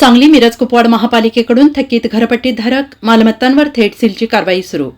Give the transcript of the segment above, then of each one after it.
सांगली मिरज कुपवाड महापालिकेकडून थकीत घरपट्टीधारक मालमत्तांवर थेट सीलची कारवाई सुरू.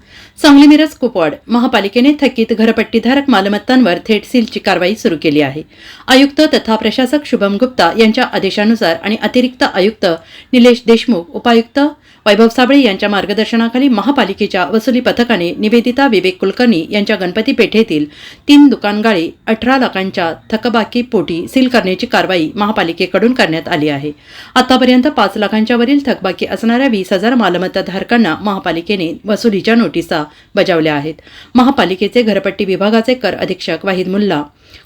सांगली मिरज कुपवाड महापालिकेने थकीत घरपट्टीधारक मालमत्तांवर थेट सीलची कारवाई सुरू केली आहे. आयुक्त तथा प्रशासक शुभम गुप्ता यांच्या आदेशानुसार आणि अतिरिक्त आयुक्त निलेश देशमुख उपायुक्त वैभव साबळे यांच्या मार्गदर्शनाखाली महापालिकेच्या वसुली पथकाने निवेदिता विवेक कुलकर्णी यांच्या गणपती पेठेतील तीन दुकानगाळी अठरा लाखांच्या थकबाकी पोटी सील करण्याची कारवाई महापालिकेकडून करण्यात आली आहे. आतापर्यंत पाच लाखांच्या वरील थकबाकी असणाऱ्या वीस हजार मालमत्ताधारकांना महापालिकेने वसुलीच्या नोटिसा बजावल्या आहेत. महापालिकेचे घरपट्टी विभागाचे कर अधीक्षक वाहिद मुल्ला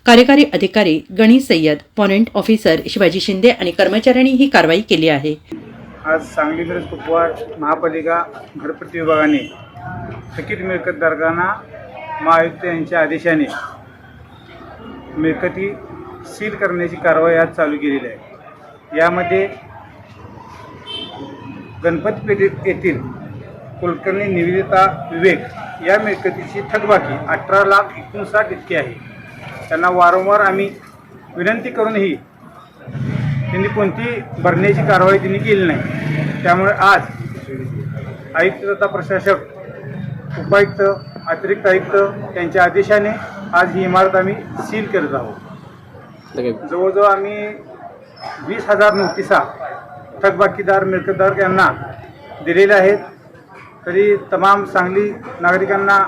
कार्यकारी अधिकारी गणेश सय्यद वॉरंट ऑफिसर शिवाजी शिंदे आणि कर्मचाऱ्यांनी ही कारवाई केली आहे. आज सांगली मिरज कुपवाड महापालिका घरपट्टी विभागाने थकीत मिळकतधारकांना महायुक्त यांच्या आदेशाने मिळकती सील करण्याची कारवाई आज चालू केलेली आहे. यामध्ये गणपती पेठेत येथील कुलकर्णी निवेदिता विवेक या मिळकतीची थकबाकी अठरा लाख एकोणसाठ इतकी आहे. त्यांना वारंवार आम्ही विनंती करूनही त्यांनी कोणती भरण्याची कारवाई त्यांनी केली नाही. त्यामुळे आज आयुक्त तथा प्रशासक उपायुक्त अतिरिक्त आयुक्त यांच्या आदेशाने आज ही इमारत आम्ही सील करत आहोत. जवळजवळ आम्ही वीस हजार नोटिसा थकबाकीदार मिळकतदार यांना दिलेले आहेत. तरी तमाम सांगली नागरिकांना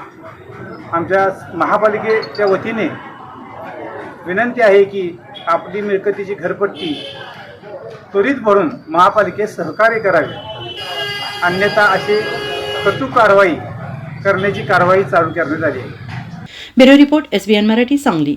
आमच्या महापालिकेच्या वतीने विनंती आहे की आपली मिळकतीची घरपट्टी त्वरित भरून महापालिकेत सहकार्य करावे. अन्यथा अशी कटू कारवाई करण्याची कारवाई चालू करण्यात आली आहे. Bureau report SBN Marathi Sangli.